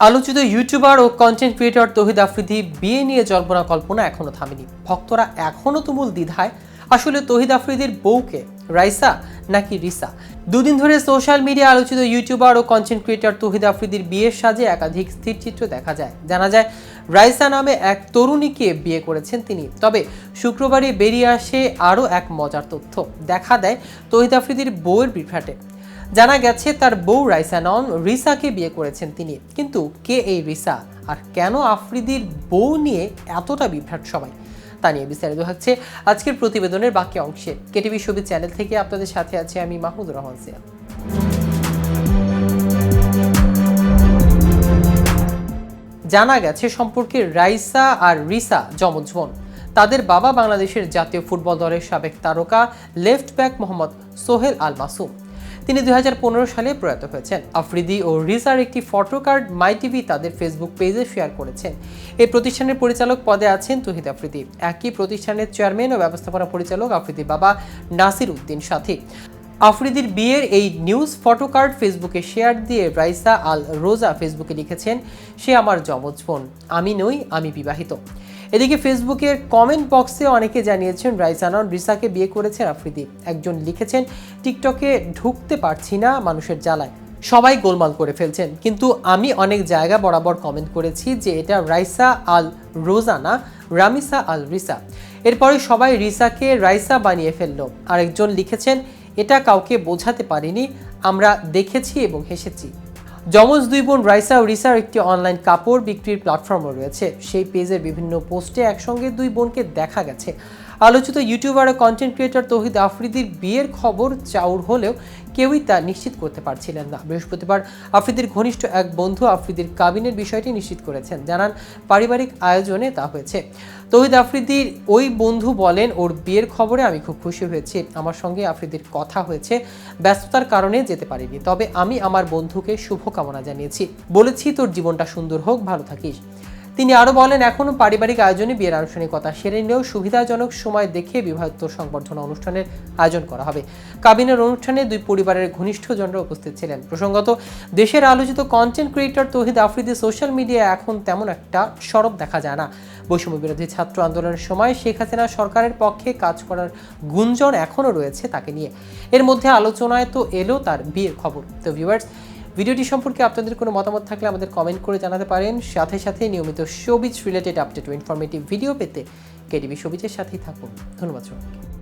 আলোচিত ইউটিউবার ও content creator তহিদ আফ্রিদি বিয়ে নিয়ে জল্পনা কল্পনা এখনও থামেনি। ভক্তরা এখনও তুমুল দ্বিধায়। আসলে তহিদ আফ্রিদির বউকে রাইসা নাকি রিসা? দুদিন ধরে সোশ্যাল মিডিয়া আলোচিত ইউটিউবার ও কন্টেন্ট ক্রিয়েটর তহিদ আফ্রিদির বিয়ের সাজে একাধিক স্থির চিত্র দেখা যায়। জানা যায়, রাইসা নামে এক তরুণীকে বিয়ে করেছেন তিনি। তবে শুক্রবারই বেরিয়ে আসে আরও এক মজার তথ্য। দেখা দেয়, তহিদ আফ্রিদির বউয়ের বিভ্রাটে। জানা গেছে তার বউ রাইসা নন রিসাকে বিয়ে করেছেন তিনি। কিন্তু কে এই রিসা? আর কেন আফ্রিদির বউ নিয়ে এতটা বিভ্রাট সবাই? তা নিয়ে বিস্তারিত হচ্ছে আজকের প্রতিবেদনের বাকি অংশে। কেটিভি ছবি চ্যানেল থেকে আপনাদের সাথে আছে আমি মাহমুদুর রহমান সিয়া। জানা গেছে সম্পর্কে রাইসা আর রিসা যমজ বোন তাদের বাবা বাংলাদেশের জাতীয় ফুটবল দলের সাবেক তারকা, লেফট ব্যাক মোহাম্মদ সোহেল আল মাসুম। তিনি দুই হাজার পনেরো সালে প্রয়াত হয়েছেন। আফ্রিদি ও রিজার একটি ফটো কার্ড মাই টিভি তাদের ফেসবুক পেজে শেয়ার করেছেন। এই প্রতিষ্ঠানের পরিচালক পদে আছেন তহিদ আফ্রিদি। একই প্রতিষ্ঠানের চেয়ারম্যান ও ব্যবস্থাপনা পরিচালক আফ্রিদির বাবা নাসির উদ্দিন সাথী। আফ্রিদির বিয়ের এই নিউজ ফটো কার্ড ফেসবুকে শেয়ার দিয়ে রাইসা আল রোজা ফেসবুকে লিখেছেন, সে আমার যমজ বোন। আমি নই, আমি বিবাহিত। এদিকে ফেসবুকের কমেন্ট বক্সে অনেকে জানিয়েছেন রাইসানন রিসাকে বিয়ে করেছেন আফ্রিদি। একজন লিখেছেন, টিকটকে ঢুকতে পারছি না মানুষের জ্বালায়। সবাই গোলমাল করে ফেলছেন। কিন্তু আমি অনেক জায়গা বরাবর কমেন্ট করেছি যে এটা রাইসা আল রোজানা, রামিসা আল রিসা। এরপরে সবাই রিসাকে রাইসা বানিয়ে ফেলল। আরেকজন লিখেছেন, এটা কাউকে বোঝাতে পারিনি, আমরা দেখেছি এবং হেসেছি। যমজ দুই বোন রাইসা ও রিসার একটি অনলাইন কাপড় বিক্রির প্ল্যাটফর্মও রয়েছে। সেই পেজের বিভিন্ন পোস্টে একসঙ্গে দুই বোনকে দেখা গেছে। আলোচিত ইউটিউবার ও কন্টেন্ট ক্রিয়েটর তৌহিদ আফ্রিদির বিয়ের খবর চাউর হলেও কেউই তা নিশ্চিত করতে পারছিলেন না। বৃহস্পতিবার আফ্রিদির ঘনিষ্ঠ এক বন্ধু আফ্রিদির কাবিনের বিষয়টি নিশ্চিত করেছেন। জানান, পারিবারিক আয়োজনে তা হয়েছে। তৌহিদ আফ্রিদির ওই বন্ধু বলেন, ওর বিয়ের খবরে আমি খুব খুশি হয়েছি। আমার সঙ্গে আফ্রিদির কথা হয়েছে। ব্যস্ততার কারণে যেতে পারিনি। তবে আমি আমার বন্ধুকে শুভকামনা জানিয়েছি। বলেছি তোর জীবনটা সুন্দর হোক, ভালো থাকিস। তিনি আরও বলেন, এখনও পারিবারিক আয়োজনে বিয়ের আনুষ্ঠানিকতা সেরে নিলেও সুবিধাজনক সময় দেখে বিবাহোত্তর সংবর্ধনা অনুষ্ঠানের আয়োজন করা হবে। কাবিনের অনুষ্ঠানে দুই পরিবারের ঘনিষ্ঠজনরা উপস্থিত ছিলেন। প্রসঙ্গত, দেশের আলোচিত content creator Touhid Afridi social মিডিয়ায় এখন তেমন একটা সরব দেখা যায় না। বৈষম্য বিরোধী ছাত্র আন্দোলনের সময় শেখ হাসিনা সরকারের পক্ষে কাজ করার গুঞ্জন এখনও রয়েছে তাকে নিয়ে। এর মধ্যে আলোচনায় তো এলো তার বিয়ের খবর। তো ভিউয়ার্স ভিডিওটি সম্পর্কে আপনাদের কোনো মতামত থাকলে আমাদের কমেন্ট করে জানাতে পারেন। সাথে সাথে নিয়মিত শোবিজ রিলেটেড আপডেট ও ইনফরমেটিভ ভিডিও পেতে কেটিভি শোবিজের সাথেই থাকুন। ধন্যবাদ সবাইকে।